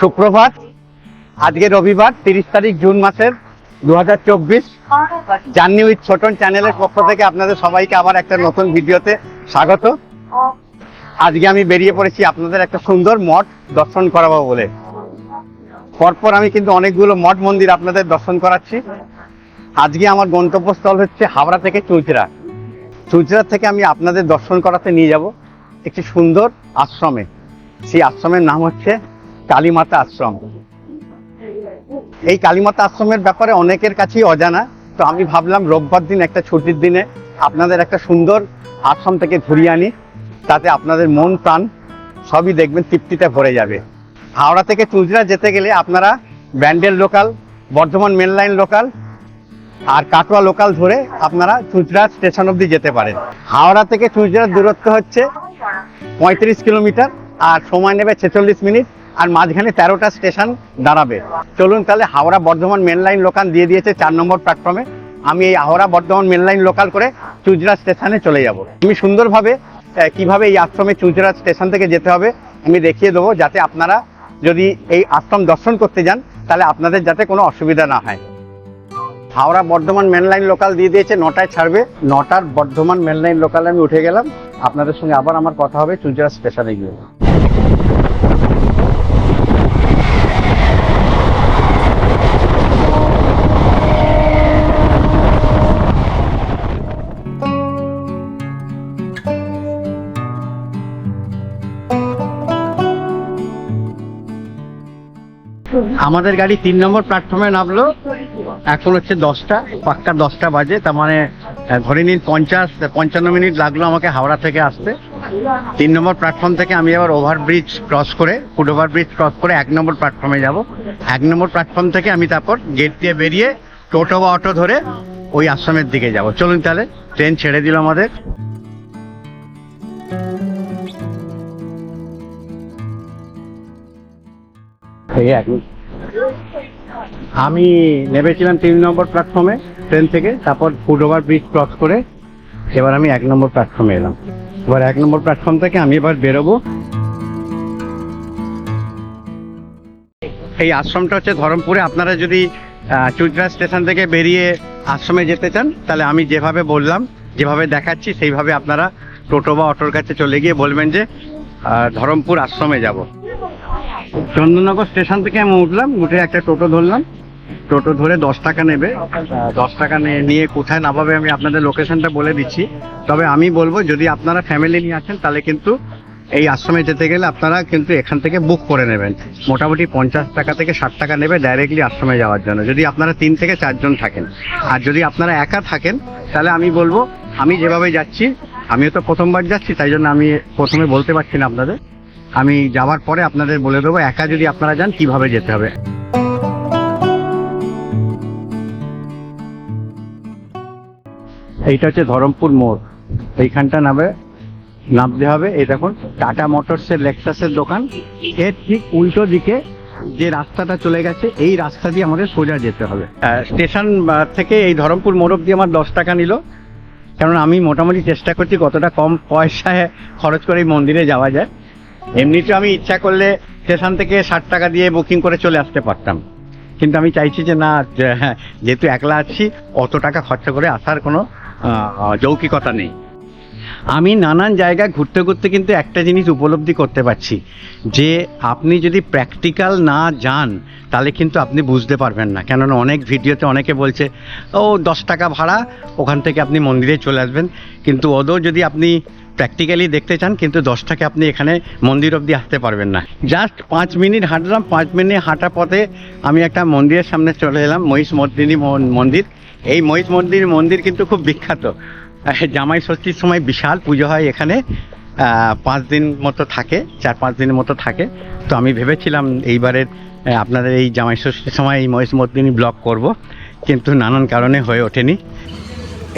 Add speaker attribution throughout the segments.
Speaker 1: সুপ্রভাত আজকে রবিবার, তিরিশ তারিখ, জুন মাসের দু হাজার চব্বিশ। জার্নি উইথ ছোটন চ্যানেলের পক্ষ থেকে আপনাদের সবাইকে আবার একটা নতুন ভিডিওতে স্বাগত। আজকে আমি বেরিয়ে পড়েছি আপনাদের একটা সুন্দর মঠ দর্শন করাবো বলে। পরপর আমি কিন্তু অনেকগুলো মঠ মন্দির আপনাদের দর্শন করাচ্ছি। আজকে আমার গন্তব্যস্থল হচ্ছে হাওড়া থেকে চুঁচড়া। চুঁচড়া থেকে আমি আপনাদের দর্শন করাতে নিয়ে যাব একটি সুন্দর আশ্রমে। সেই আশ্রমের নাম হচ্ছে কালীমাতা আশ্রম। এই কালীমাতা আশ্রমের ব্যাপারে অনেকের কাছেই অজানা। তো আমি ভাবলাম রোববার দিন একটা ছুটির দিনে আপনাদের একটা সুন্দর আশ্রম থেকে ঘুরিয়ে আনি। তাতে আপনাদের মন, প্রাণ সবই দেখবেন, তৃপ্তিতে ভরে যাবে। হাওড়া থেকে চুঁচড়া যেতে গেলে আপনারা Bandel local, Bardhaman main line local আর কাটোয়া লোকাল ধরে আপনারা চুঁচড়া স্টেশন অবধি যেতে পারেন। হাওড়া থেকে চুঁচড়ার দূরত্ব হচ্ছে পঁয়ত্রিশ কিলোমিটার আর সময় নেবে ছেচল্লিশ মিনিট। আর মাঝখানে তেরোটা স্টেশন দাঁড়াবে। চলুন তাহলে Howrah Bardhaman main line local দিয়ে দিয়েছে চার নম্বর প্ল্যাটফর্মে আমি এই Howrah Bardhaman main line local করে চুঁচড়া স্টেশনে চলে যাব। আমি সুন্দরভাবে কীভাবে এই আশ্রমে চুজরা স্টেশন থেকে যেতে হবে আমি দেখিয়ে দেবো যাতে আপনারা যদি এই আশ্রম দর্শন করতে যান, তাহলে আপনাদের যাতে কোনো অসুবিধা না হয়। Howrah Bardhaman main line local দিয়ে দিয়েছে, নটায় ছাড়বে। নটার বর্ধমান মেন লাইন লোকালে আমি উঠে গেলাম। আপনাদের সঙ্গে আবার আমার কথা হবে চুজরা স্টেশনে গিয়ে। আমাদের গাড়ি তিন নম্বর প্ল্যাটফর্মে নামলো। এখন হচ্ছে দশটা, পাক্কা দশটা বাজে, তার মানে ধরে নিন পঞ্চাশ, পঞ্চান্ন মিনিট লাগল আমাকে হাওড়া থেকে আসতে। তিন নম্বর প্ল্যাটফর্ম থেকে আমি আবার ওভারব্রিজ ক্রস করে ফুট ওভারব্রিজ ক্রস করে এক নম্বর প্ল্যাটফর্মে যাব। এক নম্বর প্ল্যাটফর্ম থেকে আমি তারপর গেট দিয়ে বেরিয়ে টোটো বা অটো ধরে ওই আশ্রমের দিকে যাব। চলুন তাহলে ট্রেন ছেড়ে দিল আমাদের। এক আমি নেমেছিলাম তিন নম্বর প্ল্যাটফর্মে ট্রেন থেকে, তারপর ফুট ওভার ব্রিজ ক্রস করে, এবার আমি এক নম্বর প্ল্যাটফর্মে এলাম। এবার এক নম্বর প্ল্যাটফর্ম থেকে আমি এবার বেরোবো। এই আশ্রমটা হচ্ছে ধরমপুরে। আপনারা যদি চুচড়া স্টেশন থেকে বেরিয়ে আশ্রমে যেতে চান, তাহলে আমি যেভাবে বললাম, যেভাবে দেখাচ্ছি, সেইভাবে আপনারা টোটো বা অটোর কাছে চলে গিয়ে বলবেন যে ধরমপুর আশ্রমে যাব। চন্দননগর স্টেশন থেকে আমি উঠলাম, উঠে একটা টোটো ধরলাম। টোটো ধরে দশ টাকা নেবে। দশ টাকা নিয়ে কোথায় নামাবে আমি আপনাদের লোকেশনটা বলে দিচ্ছি। তবে আমি বলব, যদি আপনারা ফ্যামিলি নিয়ে আসেন, তাহলে কিন্তু এই আশ্রমে যেতে গেলে আপনারা কিন্তু এখান থেকে বুক করে নেবেন। মোটামুটি পঞ্চাশ টাকা থেকে ষাট টাকা নেবে ডাইরেক্টলি আশ্রমে যাওয়ার জন্য। যদি আপনারা তিন থেকে চারজন থাকেন। আর যদি আপনারা একা থাকেন, তাহলে আমি বলব, আমি যেভাবে যাচ্ছি, আমিও তো প্রথমবার যাচ্ছি, তাই জন্য আমি প্রথমে বলতে পারছি না আপনাদের। আমি যাওয়ার পরে আপনাদের বলে দেবো একা যদি আপনারা যান, কীভাবে যেতে হবে। এইটা হচ্ছে ধরমপুর মোড়। এইখানটা নামে নামতে হবে। এই দেখুন, টাটা মোটরসের লেক্সাসের দোকান। এর ঠিক উল্টো দিকে যে রাস্তাটা চলে গেছে, এই রাস্তা দিয়ে আমাদের সোজা যেতে হবে। স্টেশন থেকে এই ধরমপুর মোড় অব্দি আমার দশ টাকা নিল। কারণ আমি মোটামুটি চেষ্টা করছি কতটা কম পয়সায় খরচ করে এই মন্দিরে যাওয়া যায়। এমনিতে আমি ইচ্ছা করলে স্টেশন থেকে ষাট টাকা দিয়ে বুকিং করে চলে আসতে পারতাম। কিন্তু আমি চাইছি যে না হ্যাঁ, যেহেতু একলা আছি অত টাকা খরচা করে আসার কোনো যৌকিকতা নেই। আমি নানান জায়গায় ঘুরতে ঘুরতে কিন্তু একটা জিনিস উপলব্ধি করতে পারছি যে আপনি যদি প্র্যাকটিক্যাল না যান তাহলে কিন্তু আপনি বুঝতে পারবেন না। কেননা অনেক ভিডিওতে অনেকে বলছে ও দশ টাকা ভাড়া ওখান থেকে আপনি মন্দিরে চলে আসবেন। কিন্তু ওদেরও যদি আপনি প্র্যাকটিক্যালি দেখতে চান, কিন্তু দশটাকে আপনি এখানে মন্দির অবধি আসতে পারবেন না। জাস্ট পাঁচ মিনিট হাঁটলাম, পাঁচ মিনিট হাঁটা পথে আমি একটা মন্দিরের সামনে চলে এলাম, মহিষ মর্দিনী মন- মন্দির। এই মহিষ মন্দির মন্দির কিন্তু খুব বিখ্যাত। জামাই ষষ্ঠীর সময় বিশাল পুজো হয় এখানে। পাঁচ দিন মতো থাকে, চার পাঁচ দিনের মতো থাকে। তো আমি ভেবেছিলাম এইবারের আপনাদের এই জামাই ষষ্ঠীর সময় এই মহিষ মর্দিনী ব্লগ করব, কিন্তু নানান কারণে হয়ে ওঠেনি।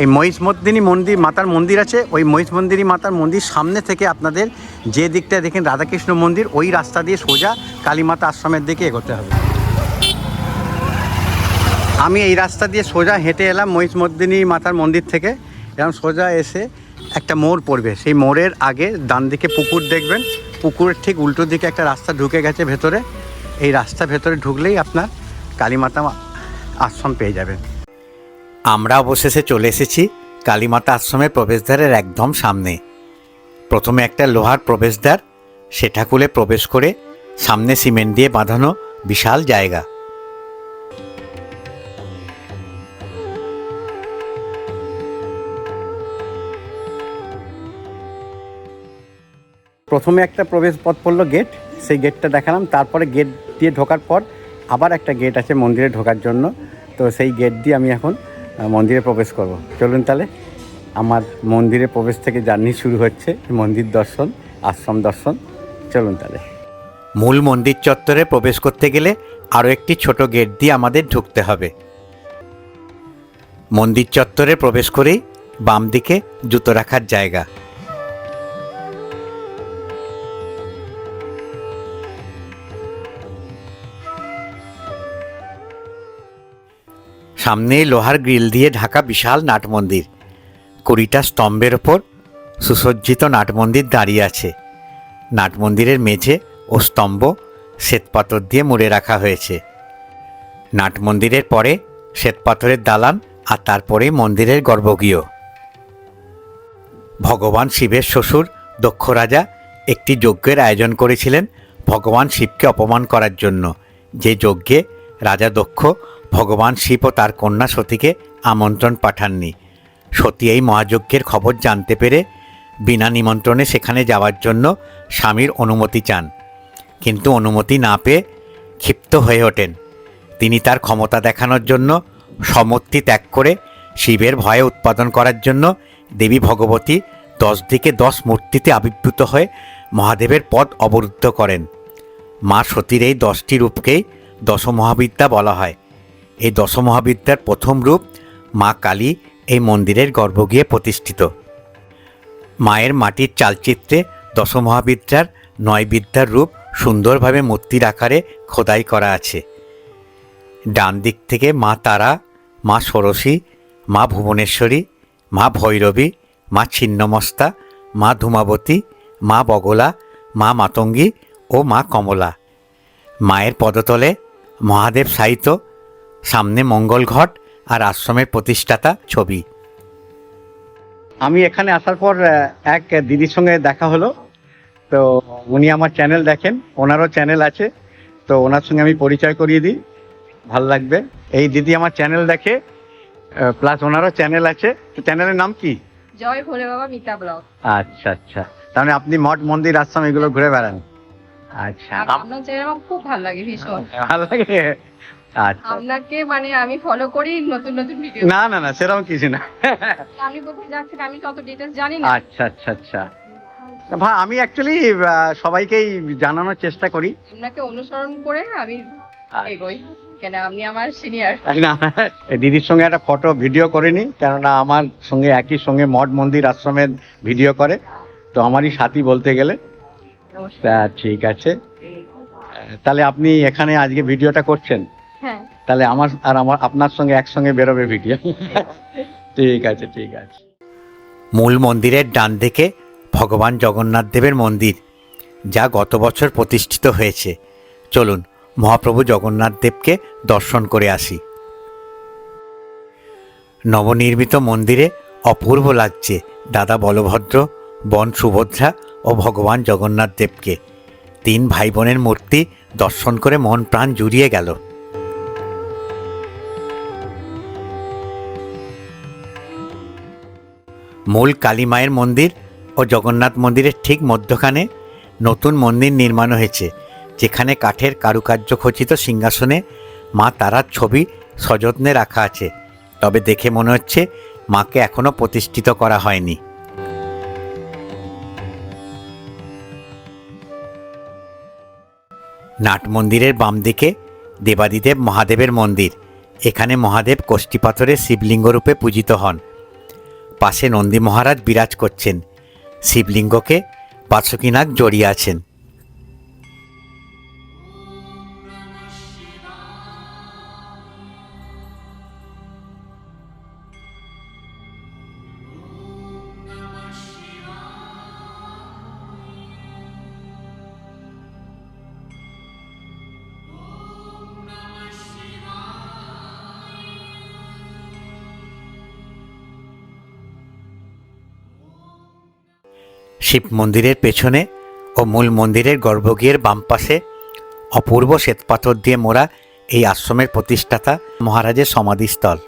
Speaker 1: এই মহিষমর্দিনী মন্দির, মাতার মন্দির আছে। ওই মহিষমন্দিনী মাতার মন্দির সামনে থেকে আপনাদের যে দিকটা দেখেন রাধাকৃষ্ণ মন্দির, ওই রাস্তা দিয়ে সোজা কালীমাতা আশ্রমের দিকে এগোতে হবে। আমি এই রাস্তা দিয়ে সোজা হেঁটে এলাম মহিষমর্দিনী মাতার মন্দির থেকে। এরকম সোজা এসে একটা মোড় পড়বে। সেই মোড়ের আগে ডান দিকে পুকুর দেখবেন। পুকুরের ঠিক উল্টো দিকে একটা রাস্তা ঢুকে গেছে ভেতরে।
Speaker 2: এই রাস্তা ভেতরে ঢুকলেই আপনার কালীমাতা আশ্রম পেয়ে যাবেন। আমরা অবশেষে চলে এসেছি কালীমাতা আশ্রমের প্রবেশদ্বারের একদম সামনে। প্রথমে একটা লোহার প্রবেশদ্বার, সেটা খুলে প্রবেশ করে সামনে সিমেন্ট দিয়ে বাঁধানো বিশাল জায়গা। প্রথমে একটা প্রবেশ পথ পড়ল গেট, সেই গেটটা দেখালাম, তারপরে গেট দিয়ে ঢোকার পর আবার একটা গেট আছে মন্দিরে ঢোকার জন্য। তো সেই গেট দিয়ে আমি এখন মন্দিরে প্রবেশ করব। চলুন তাহলে, আমার মন্দিরে প্রবেশ থেকে জার্নি শুরু হচ্ছে, মন্দির দর্শন, আশ্রম দর্শন। চলুন তাহলে। মূল মন্দির চত্বরে প্রবেশ করতে গেলে আরও একটি ছোট গেট দিয়ে আমাদের ঢুকতে হবে। মন্দির চত্বরে প্রবেশ করেই বাম দিকে জুতো রাখার জায়গা। সামনেই লোহার গ্রিল দিয়ে ঢাকা বিশাল নাট মন্দির কুড়িটা স্তম্ভের ওপর সুসজ্জিত নাট মন্দির দাঁড়িয়ে আছে। নাট মন্দিরের মেঝে ও স্তম্ভ শ্বেতপাথর দিয়ে মুড়ে রাখা হয়েছে। নাট মন্দিরের পরে শ্বেতপাথরের দালান আর তারপরে মন্দিরের গর্ভগৃহ। ভগবান শিবের শ্বশুর দক্ষ রাজা একটি যজ্ঞের আয়োজন করেছিলেন ভগবান শিবকে অপমান করার জন্য। যে যজ্ঞে রাজা দক্ষ ভগবান শিব ও তার কন্যা সতীকে আমন্ত্রণ পাঠাননি। সতী এই মহাযজ্ঞের খবর জানতে পেরে বিনা নিমন্ত্রণে সেখানে যাওয়ার জন্য স্বামীর অনুমতি চান। কিন্তু অনুমতি না পেয়ে ক্ষিপ্ত হয়ে ওঠেন। তিনি তার ক্ষমতা দেখানোর জন্য সমর্থি ত্যাগ করে শিবের ভয়ে উৎপাদন করার জন্য দেবী ভগবতী দশ দিকে দশ মূর্তিতে আবির্ভূত হয়ে মহাদেবের পদ অবরুদ্ধ করেন। মা সতীর এই দশটি রূপকেই দশমহাবিদ্যা বলা হয়। এই দশমহাবিদ্যার প্রথম রূপ মা কালী এই মন্দিরের গর্ভগৃহে প্রতিষ্ঠিত। মায়ের মাটির চালচিত্রে দশমহাবিদ্যার নয় বিদ্যার রূপ সুন্দরভাবে মূর্তির আকারে খোদাই করা আছে। ডান দিক থেকে মা তারা, মা ষোড়শী, মা ভুবনেশ্বরী, মা ভৈরবী, মা ছিন্নমস্তা, মা ধূমাবতী, মা বগলা, মা মাতঙ্গী ও মা কমলা। মায়ের পদতলে মহাদেব সাহিত্য সামনে মঙ্গল ঘট আর আশ্রমের প্রতিষ্ঠাতা ছবি। আমি এখানে আসার পর এক দিদির সঙ্গে দেখা হলো। তো উনি আমার চ্যানেল দেখেন ওনারও চ্যানেল আছে। তো ওনার সঙ্গে আমি পরিচয় করিয়ে দিই ভালো লাগবে। এই দিদি আমার চ্যানেল দেখে প্লাস ওনারও চ্যানেল আছে। তো চ্যানেলের নাম কি?
Speaker 3: জয় ভোলে বাবা মিতা ব্লগ।
Speaker 2: আচ্ছা আচ্ছা। মানে আপনি মঠ মন্দির আশ্রম এগুলো ঘুরে বেড়ান। আচ্ছা।
Speaker 3: আপনার চ্যানেল আমার খুব ভালো লাগে ভীষণ।
Speaker 2: ভালো লাগে? আচ্ছা।
Speaker 3: আপনাকে মানে আমি ফলো করি নতুন নতুন ভিডিও
Speaker 2: না না না সেরকম কিছু না।
Speaker 3: আপনি কোথায় যাচ্ছেন আমি তত ডিটেলস জানি না।
Speaker 2: আচ্ছা আচ্ছা আচ্ছা। ভাই আমি অ্যাকচুয়ালি সবাইকেই জানানোর চেষ্টা করি।
Speaker 3: আপনাকে অনুসরণ করে আমি
Speaker 2: আচ্ছা।
Speaker 3: এগোই কেন আপনি আমার সিনিয়র
Speaker 2: না দিদির সঙ্গে একটা ফটো ভিডিও করে নি কেননা আমার সঙ্গে একই সঙ্গে মঠ মন্দির আশ্রমের ভিডিও করে। তো আমারই সাথী বলতে গেলে। ঠিক আছে। তাহলে আপনি এখানে আজকে ভিডিওটা করছেন? তাহলে আমার আর আমার আপনার সঙ্গে একসঙ্গে বেরোবে ভিডিও ঠিক আছে ঠিক আছে। মূল মন্দিরের ডান দিকে ভগবান জগন্নাথ দেবের মন্দির যা গত বছর প্রতিষ্ঠিত হয়েছে। চলুন মহাপ্রভু জগন্নাথ দেবকে দর্শন করে আসি। নবনির্মিত মন্দিরে অপূর্ব লাগছে দাদা বলভদ্র বন সুভদ্রা ও ভগবান জগন্নাথ দেবকে। তিন ভাই বোনের মূর্তি দর্শন করে মন প্রাণ জুড়িয়ে গেল। মূল কালী মায়ের মন্দির ও জগন্নাথ মন্দিরের ঠিক মধ্যখানে নতুন মন্দির নির্মাণ হয়েছে, যেখানে কাঠের কারুকার্য খচিত সিংহাসনে মা তারার ছবি সযত্নে রাখা আছে। তবে দেখে মনে হচ্ছে মাকে এখনও প্রতিষ্ঠিত করা হয়নি। নাট মন্দিরের বাম দিকে দেবাদিদেব মহাদেবের মন্দির। এখানে মহাদেব কোষ্ঠী পাথরের শিবলিঙ্গ রূপে পূজিত হন। পাশে নন্দী মহারাজ বিরাজ করছেন। শিবলিঙ্গকে বাসুকীনাগ জড়িয়ে আছেন। শিব মন্দিরের পেছনে ও মূল মন্দিরের গর্ভগৃহের বাম পাশে অপূর্ব শ্বেতপাথর দিয়ে মোড়া এই আশ্রমের প্রতিষ্ঠাতা মহারাজের সমাধিস্থল।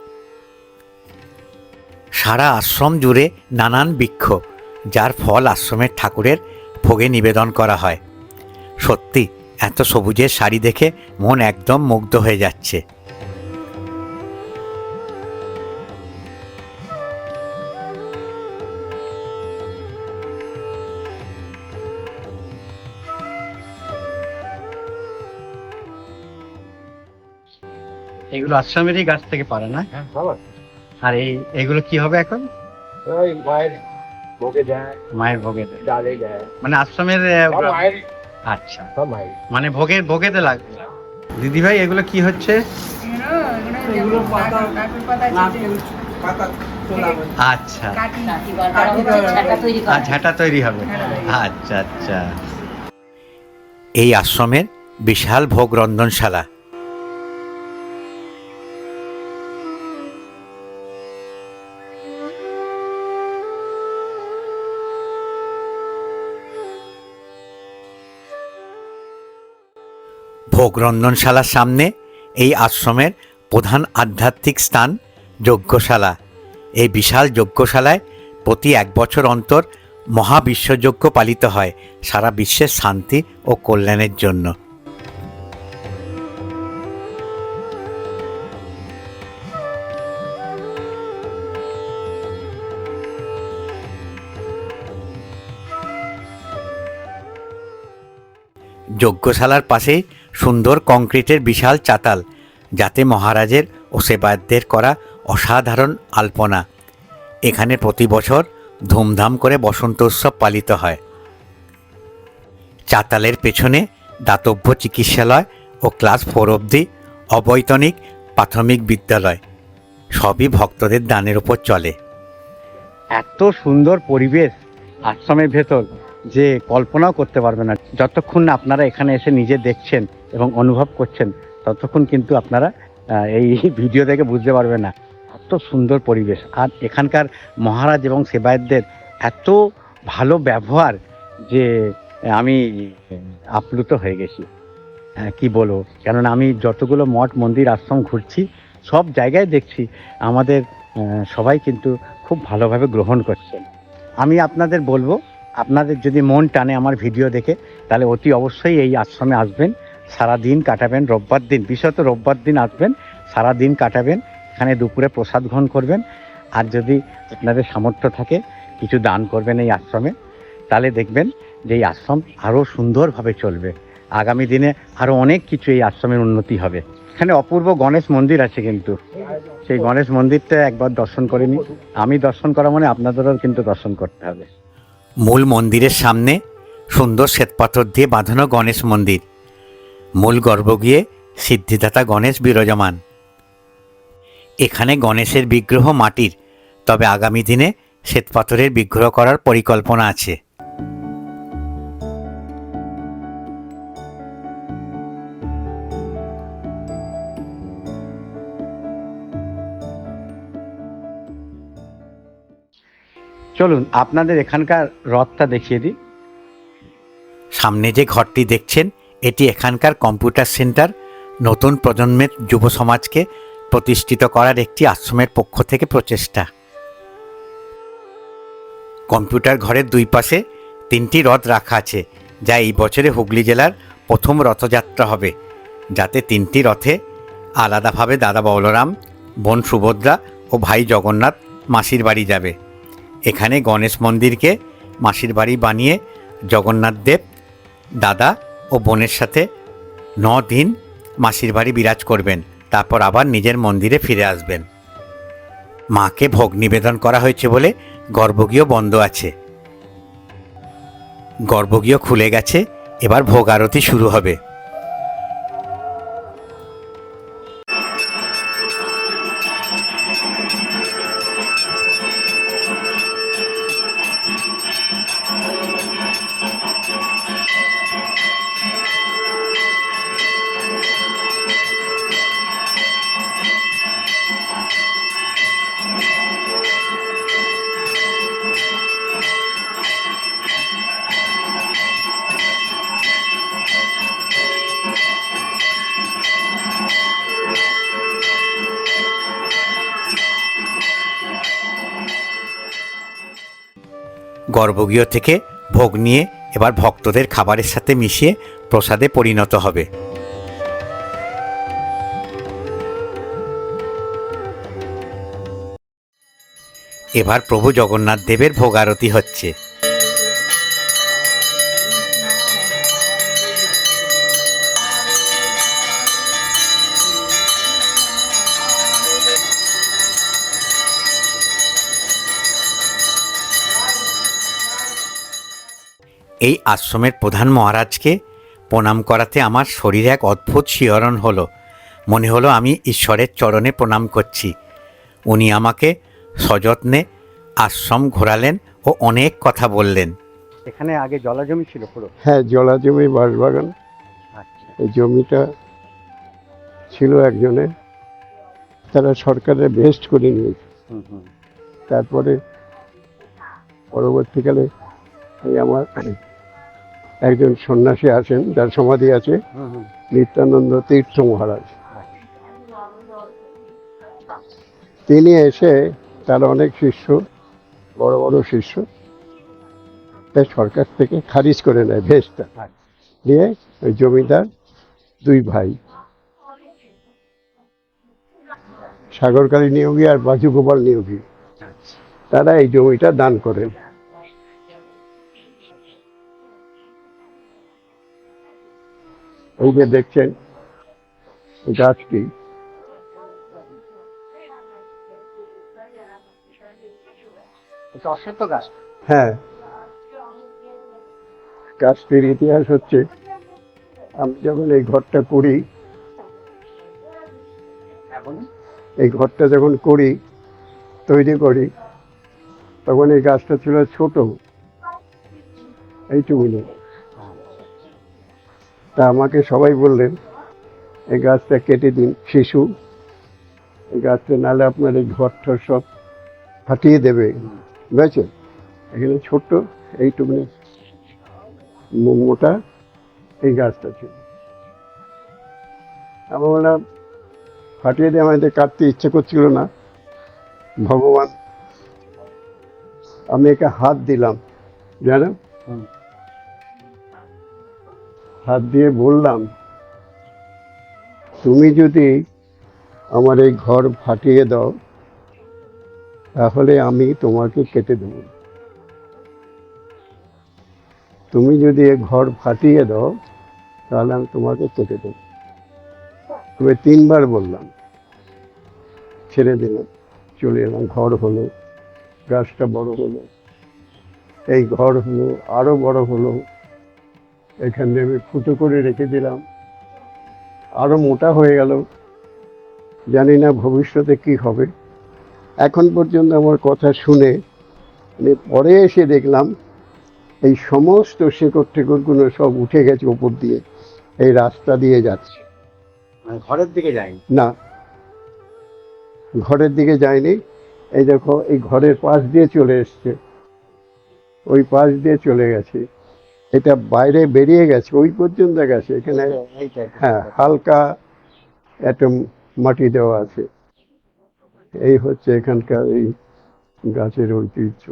Speaker 2: সারা আশ্রম জুড়ে নানান বৃক্ষ, যার ফল আশ্রমের ঠাকুরের ভোগে নিবেদন করা হয়। সত্যি, এত সবুজের শাড়ি দেখে মন একদম মুগ্ধ হয়ে যাচ্ছে।
Speaker 1: এগুলো আশ্রমেরই গাছ থেকে পারে না? আর এই এগুলো কি হবে এখন?
Speaker 4: ওই মায়ের ভোগে দেয়
Speaker 1: মায়ের ভোগে দেয়।
Speaker 4: ডালে দেয়
Speaker 1: মানে আশ্রমের আচ্ছা। মানে ভোগের ভোগেতে লাগবে দিদি ভাই এগুলো কি হচ্ছে?
Speaker 3: এগুলো পাতা
Speaker 4: পাতা তোলা হয়।
Speaker 1: আচ্ছা। আর ঝাঁটা তৈরি হবে। আচ্ছা আচ্ছা।
Speaker 2: এই আশ্রমের বিশাল ভোগ রন্ধনশালা ভোগ রন্ধনশালার সামনে এই আশ্রমের প্রধান আধ্যাত্মিক স্থান যজ্ঞশালা। এই বিশাল যজ্ঞশালায় প্রতি এক বছর অন্তর মহাবিশ্বযজ্ঞ পালিত হয় সারা বিশ্বের শান্তি ও কল্যাণের জন্য। যজ্ঞশালার পাশেই সুন্দর কংক্রিটের বিশাল চাতাল, যাতে মহারাজের ও সেবায়তদের করা অসাধারণ আলপনা। এখানে প্রতি বছর ধুমধাম করে বসন্ত উৎসব পালিত হয়। চাতালের পেছনে দাতব্য চিকিৎসালয় ও ক্লাস ফোর অবধি অবৈতনিক প্রাথমিক বিদ্যালয়, সবই ভক্তদের দানের উপর চলে।
Speaker 1: এত সুন্দর পরিবেশ, আশ্রমের ভেতর, যে কল্পনাও করতে পারবে না। যতক্ষণ না আপনারা এখানে এসে নিজে দেখছেন এবং অনুভব করছেন ততক্ষণ কিন্তু আপনারা এই ভিডিও দেখে বুঝতে পারবেন না। এত সুন্দর পরিবেশ। আর এখানকার মহারাজ এবং সেবায়তদের এত ভালো ব্যবহার যে আমি আপ্লুত হয়ে গেছি। হ্যাঁ, কি বলব? কেননা আমি যতগুলো মঠ মন্দির আশ্রম ঘুরছি সব জায়গায় দেখছি আমাদের সবাই কিন্তু খুব ভালোভাবে গ্রহণ করছেন। আমি আপনাদের বলব আপনাদের যদি মন টানে আমার ভিডিও দেখে তাহলে অতি অবশ্যই এই আশ্রমে আসবেন। সারা দিন কাটাবেন, রোববার দিন, বিশেষত রোববার দিন আসবেন সারা দিন কাটাবেন, এখানে দুপুরে প্রসাদ গ্রহণ করবেন, আর যদি আপনাদের সামর্থ্য থাকে, কিছু দান করবেন এই আশ্রমে, তাহলে দেখবেন যে এই আশ্রম আরও সুন্দরভাবে চলবে। আগামী দিনে আরও অনেক কিছু এই আশ্রমের উন্নতি হবে। এখানে অপূর্ব গণেশ মন্দির আছে কিন্তু। সেই গণেশ মন্দিরটা একবার দর্শন করিনি আমি দর্শন করা মানে আপনাদেরও কিন্তু দর্শন করতে হবে।
Speaker 2: মূল মন্দিরের সামনে সুন্দর শ্বেতপাথর দিয়ে বাঁধানো গণেশ মন্দির। মূল গর্ভগৃহে সিদ্ধিদাতা গণেশ বিরাজমান। এখানে গণেশের বিগ্রহ মাটির তবে আগামী দিনে শ্বেতপাথরের বিগ্রহ করার পরিকল্পনা আছে।
Speaker 1: চলুন আপনাদের এখানকার রথটা দেখিয়ে দিই।
Speaker 2: সামনে যে ঘরটি দেখছেন এটি এখানকার কম্পিউটার সেন্টার, নতুন প্রজন্মের যুব সমাজকে প্রতিষ্ঠিত করার একটি আশ্রমের পক্ষ থেকে প্রচেষ্টা। কম্পিউটার ঘরের দুই পাশে তিনটি রথ রাখা আছে, যা এই বছরে হুগলি জেলার প্রথম রথযাত্রা হবে। যাতে তিনটি রথে আলাদাভাবে দাদা বলরাম, বোন সুভদ্রা ও ভাই জগন্নাথ মাসির বাড়ি যাবে। এখানে গণেশ মন্দিরকে মাসির বাড়ি বানিয়ে জগন্নাথ দেব, দাদা ও বোনের সাথে ন দিন মাসির বাড়ি বিরাজ করবেন, তারপর আবার নিজের মন্দিরে ফিরে আসবেন। মাকে ভোগ নিবেদন করা হয়েছে বলে গর্ভগৃহ বন্ধ আছে। গর্ভগৃহ খুলে গেছে, এবার ভোগ আরতি শুরু হবে। গর্ভগৃহ থেকে ভোগ নিয়ে এবার ভক্তদের খাবারের সাথে মিশিয়ে প্রসাদে পরিণত হবে। এবার প্রভু জগন্নাথ দেবের ভোগ আরতি হচ্ছে। এই আশ্রমের প্রধান মহারাজকে প্রণাম করাতে আমার শরীরে এক অদ্ভুত শিহরণ হলো। মনে হলো আমি ঈশ্বরের চরণে প্রণাম করছি। উনি আমাকে সযত্নে আশ্রম ঘোরালেন ও অনেক কথা বললেন।
Speaker 1: এখানে আগে জলাজমি ছিল পুরো?
Speaker 5: হ্যাঁ জলাজমি বাঁশবাগান
Speaker 1: আচ্ছা।
Speaker 5: এই জমিটা ছিল একজনের। তারা সরকারের ভেস্ট করে নিয়েছে।
Speaker 1: হুম হুম।
Speaker 5: তারপরে পরবর্তীকালে এই আমার একজন সন্ন্যাসী আছেন যার সমাধি আছে। নিত্যানন্দ তীর্থ মহারাজ। তিনি এসে তার অনেক শিষ্য বড় বড় শিষ্য তাই সরকার থেকে খারিজ করে নেয় ভেস্টটা নিয়ে ওই জমিদার দুই ভাই সাগরকালী নিয়োগী আর বাজু গোপাল নিয়োগী তারা এই জমিটা দান করেন। এই যে দেখছেন গাছটি হ্যাঁ গাছটির ইতিহাস হচ্ছে আমি যখন এই ঘরটা করি এই ঘরটা যখন করি তৈরি করি তখন এই গাছটা ছিল ছোট এইটুকুনি তা আমাকে সবাই বললেন, এই গাছটা কেটে দিন, শিশু। এই গাছটা নাহলে আপনার এই ঘরটা সব ফাটিয়ে দেবে। বুঝেছেন এখানে ছোট্ট, এইটুকুনি মোটা এই গাছটা ছিল। আমি বললাম, ফাটিয়ে দিয়ে আমাদের কাটতে ইচ্ছে করছিল না। ভগবান, আমি একে হাত দিলাম। জানো। হাত দিয়ে বললাম, তুমি যদি আমার এই ঘর ফাটিয়ে দাও, তাহলে আমি তোমাকে কেটে দেব। তুমি যদি এ ঘর ফাটিয়ে দাও, তাহলে আমি তোমাকে কেটে দেব। তবে তিনবার বললাম, ছেড়ে দিলাম, চলে এলাম, ঘর হলো, গাছটা বড় হলো, এই ঘর হলো, আরও বড় হলো এখানে আমি ফুটো করে রেখে দিলাম। আরও মোটা হয়ে গেল। জানি না ভবিষ্যতে কি হবে। এখন পর্যন্ত আমার কথা শুনে পরে এসে দেখলাম এই সমস্ত শেকড় টেকড়গুলো সব উঠে গেছে ওপর দিয়ে এই রাস্তা দিয়ে যাচ্ছে।
Speaker 1: মানে ঘরের দিকে যায়নি?
Speaker 5: না। ঘরের দিকে যায়নি। এই দেখো এই ঘরের পাশ দিয়ে চলে এসছে। ওই পাশ দিয়ে চলে গেছে। এটা বাইরে বেরিয়ে গেছে ওই পর্যন্ত গেছে এখানে হ্যাঁ হালকা একটা মাটি দেওয়া আছে। এই হচ্ছে এখানকার এই গাছের ঐতিহ্য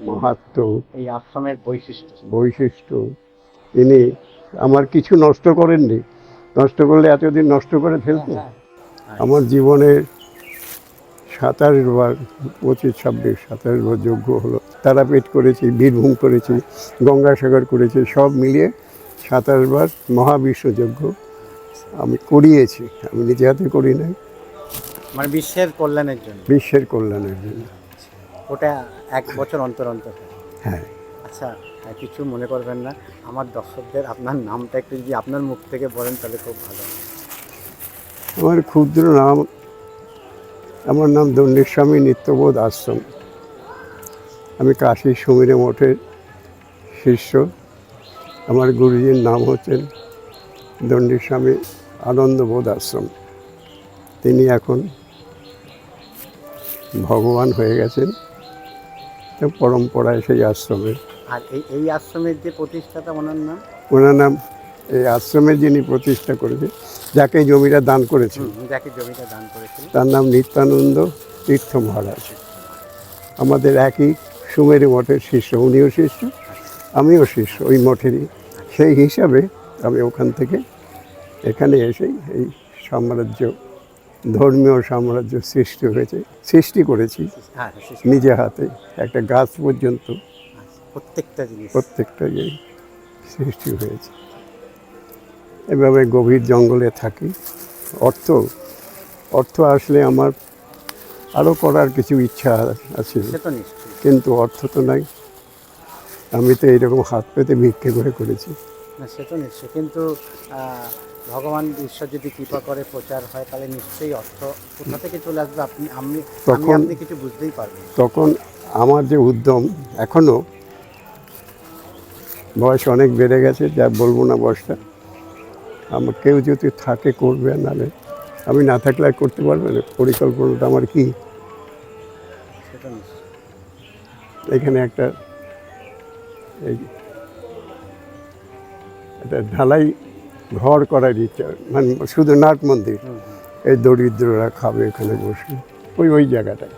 Speaker 5: মাহাত্ম
Speaker 1: এই আশ্রমের বৈশিষ্ট্য।
Speaker 5: বৈশিষ্ট্য। তিনি আমার কিছু নষ্ট করেননি। নষ্ট করলে এতদিন নষ্ট করে ফেলতেন। আমার জীবনের সাঁতার বার পঁচিশ ছাব্বিশ সাঁতার বার যোগ্য হলো তারাপীঠ করেছি বীরভূম করেছি গঙ্গাসাগর করেছি সব মিলিয়ে সাঁতার বার মহাবিশ্বযজ্ঞ আমি করিয়েছি। আমি নিজে হাতে করি নাই।
Speaker 1: মানে বিশ্বের কল্যাণের জন্য?
Speaker 5: বিশ্বের কল্যাণের জন্য।
Speaker 1: ওটা এক বছর অন্তর অন্তর হ্যাঁ। আচ্ছা কিছু মনে করবেন না আমার দর্শকদের আপনার নামটা একটু যদি আপনার মুখ থেকে বলেন তাহলে খুব ভালো
Speaker 5: আমার ক্ষুদ্র নাম আমার নাম দণ্ডেস্বামী নিত্যবোধ আশ্রম। আমি কাশী সমীরে মঠের শিষ্য। আমার গুরুজির নাম হচ্ছেন দণ্ডেস্বামী আনন্দবোধ আশ্রম। তিনি এখন ভগবান হয়ে গেছেন। তো পরম্পরায় সেই আশ্রমের
Speaker 1: আর এই এই আশ্রমের যে প্রতিষ্ঠাতা ওনার নাম?
Speaker 5: ওনার নাম এই আশ্রমের যিনি প্রতিষ্ঠা করেছে যাকে জমিটা দান করেছেন।
Speaker 1: যাকে জমিটা দান করেছিল
Speaker 5: তার নাম নিত্যানন্দ তীর্থ মহারাজ। আমাদের একই সুমেরু মঠের শিষ্য উনিও শিষ্য আমিও শিষ্য ওই মঠেরই। সেই হিসাবে আমি ওখান থেকে এখানে এসেই এই সাম্রাজ্য ধর্মীয় সাম্রাজ্য সৃষ্টি হয়েছে সৃষ্টি করেছি
Speaker 2: হ্যাঁ
Speaker 5: নিজে হাতে। একটা গাছ পর্যন্ত
Speaker 2: প্রত্যেকটা জিনিস।
Speaker 5: প্রত্যেকটা ইয়ে সৃষ্টি হয়েছে। এভাবে গভীর জঙ্গলে থাকি। অর্থ অর্থ আসলে আমার আরও করার কিছু ইচ্ছা আছে। কিন্তু অর্থ তো নাই। আমি তো এইরকম হাত পেতে ভিক্ষে করে করেছি।
Speaker 2: না সে তো নিশ্চয়ই। কিন্তু ভগবান ঈশ্বর যদি কৃপা করে প্রচার হয় তাহলে নিশ্চয়ই অর্থ কোথা থেকে চলে আসবে? আপনি আমি
Speaker 5: তখন-
Speaker 2: আপনি কিছু বুঝতেই পারবেন
Speaker 5: তখন আমার যে উদ্যম এখনও বয়স অনেক বেড়ে গেছে যা বলব না বয়সটা। আমার কেউ যদি থাকে করবে নাহলে আমি না থাকলে আর করতে পারবে না। পরিকল্পনাটা আমার কি? এখানে একটা এই একটা ঢালাই ঘর করার ইচ্ছা মানে শুধু নাট মন্দির। এই দরিদ্ররা খাবে এখানে বসে ওই ওই জায়গাটায়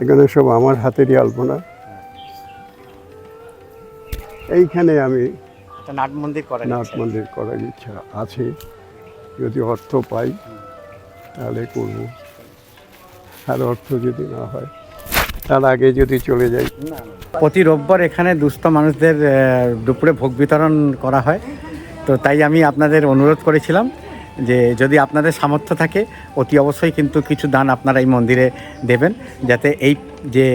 Speaker 5: এখানে সব আমার হাতেরই আলপনা এইখানে আমি
Speaker 2: নাট মন্দির করার
Speaker 5: নাট। মন্দির করার ইচ্ছা আছে যদি অর্থ পাই তাহলে করব আর অর্থ যদি না হয় তার আগে যদি চলে যাই।
Speaker 2: প্রতি রোববার এখানে দুস্থ মানুষদের দুপুরে ভোগ বিতরণ করা হয়। তো তাই আমি আপনাদের অনুরোধ করেছিলাম যে যদি আপনাদের সামর্থ্য থাকে অতি অবশ্যই কিন্তু কিছু দান আপনারা এই মন্দিরে দেবেন যাতে এই যে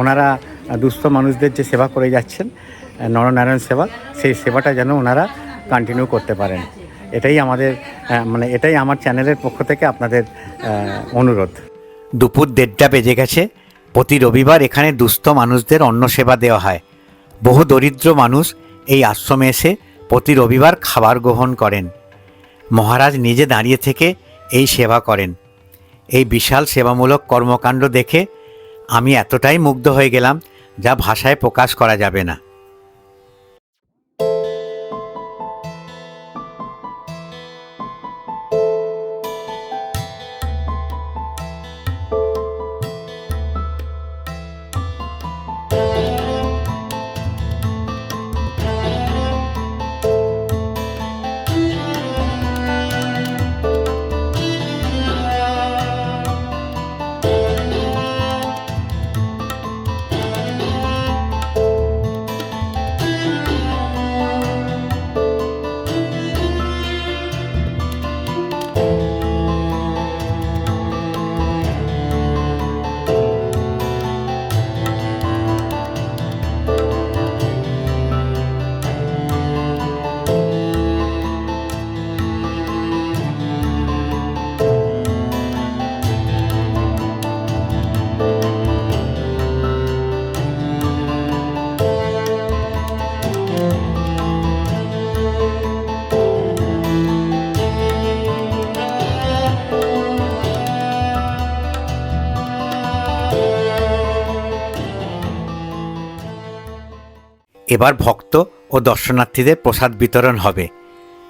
Speaker 2: ওনারা দুস্থ মানুষদের যে সেবা করে যাচ্ছেন নরনারায়ণ সেবা সেই সেবাটা যেন ওনারা কন্টিনিউ করতে পারেন। এটাই আমাদের মানে এটাই আমার চ্যানেলের পক্ষ থেকে আপনাদের অনুরোধ। দুপুর দেড়টা বেজে গেছে। প্রতি রবিবার এখানে দুস্থ মানুষদের অন্ন সেবা দেওয়া হয়। বহু দরিদ্র মানুষ এই আশ্রমে এসে প্রতি রবিবার খাবার গ্রহণ করেন। মহারাজ নিজে দাঁড়িয়ে থেকে এই সেবা করেন। এই বিশাল সেবামূলক কর্মকাণ্ড দেখে আমি এতটাই মুগ্ধ হয়ে গেলাম যা ভাষায় প্রকাশ করা যাবে না। এবার ভক্ত ও দর্শনার্থীদের প্রসাদ বিতরণ হবে।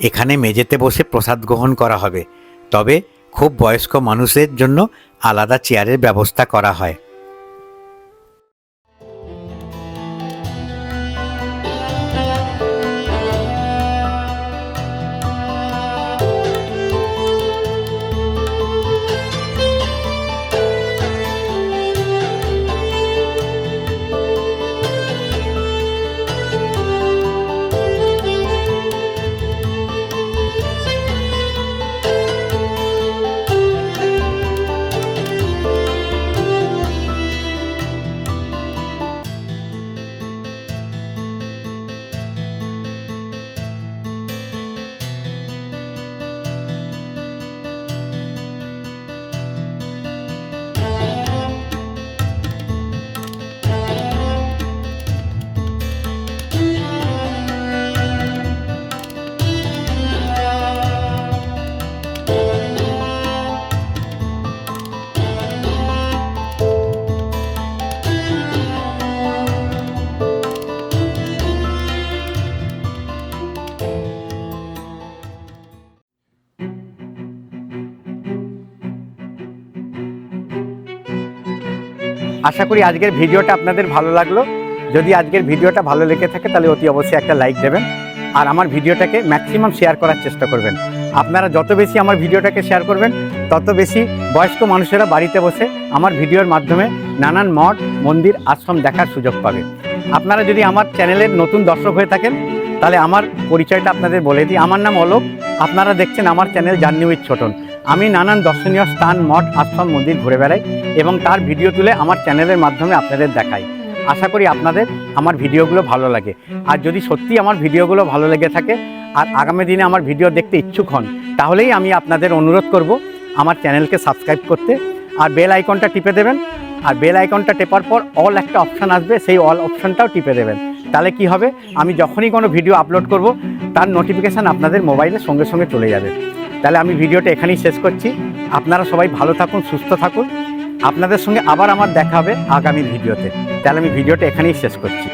Speaker 2: এখানে মেঝেতে বসে প্রসাদ গ্রহণ করা হবে। তবে খুব বয়স্ক মানুষের জন্য আলাদা চেয়ারের ব্যবস্থা করা হয়।
Speaker 1: আশা করি আজকের ভিডিওটা আপনাদের ভালো লাগল। যদি আজকের ভিডিওটা ভালো লেগে থাকে, তাহলে অতি অবশ্যই একটা লাইক দেবেন। আর আমার ভিডিওটাকে ম্যাক্সিমাম শেয়ার করার চেষ্টা করবেন। আপনারা যত বেশি আমার ভিডিওটাকে শেয়ার করবেন, তত বেশি বয়স্ক মানুষেরা বাড়িতে বসে আমার ভিডিওর মাধ্যমে নানান মঠ, মন্দির, আশ্রম দেখার সুযোগ পাবে। আপনারা যদি আমার চ্যানেলের নতুন দর্শক হয়ে থাকেন, তাহলে আমার পরিচয়টা আপনাদের বলে দিই। আমার নাম অলোক। আপনারা দেখছেন আমার চ্যানেল জার্নি উইথ ছোটন। আমি নানান দর্শনীয় স্থান, মঠ, আশ্রম, মন্দির ঘুরে বেড়াই এবং তার ভিডিও তুলে আমার চ্যানেলের মাধ্যমে আপনাদের দেখাই। আশা করি আপনাদের আমার ভিডিওগুলো ভালো লাগে। আর যদি সত্যি আমার ভিডিওগুলো ভালো লেগে থাকে আর আগামী দিনে আমার ভিডিও দেখতে ইচ্ছুক হন, তাহলেই আমি আপনাদের অনুরোধ করব আমার চ্যানেলকে সাবস্ক্রাইব করতে আর বেল আইকনটা টিপে দেবেন। আর বেল আইকনটা টেপার পর অল একটা অপশান আসবে, সেই অল অপশানটাও টিপে দেবেন। তাহলে কি হবে? আমি যখনই কোনো ভিডিও আপলোড করব, তার নোটিফিকেশান আপনাদের মোবাইলে সঙ্গে সঙ্গে চলে যাবে। তাহলে আমি ভিডিওটা এখানেই শেষ করছি। আপনারা সবাই ভালো থাকুন, সুস্থ থাকুন। আপনাদের সঙ্গে আবার আমার দেখা হবে আগামী ভিডিওতে। তাহলে আমি ভিডিওটা এখানেই শেষ করছি।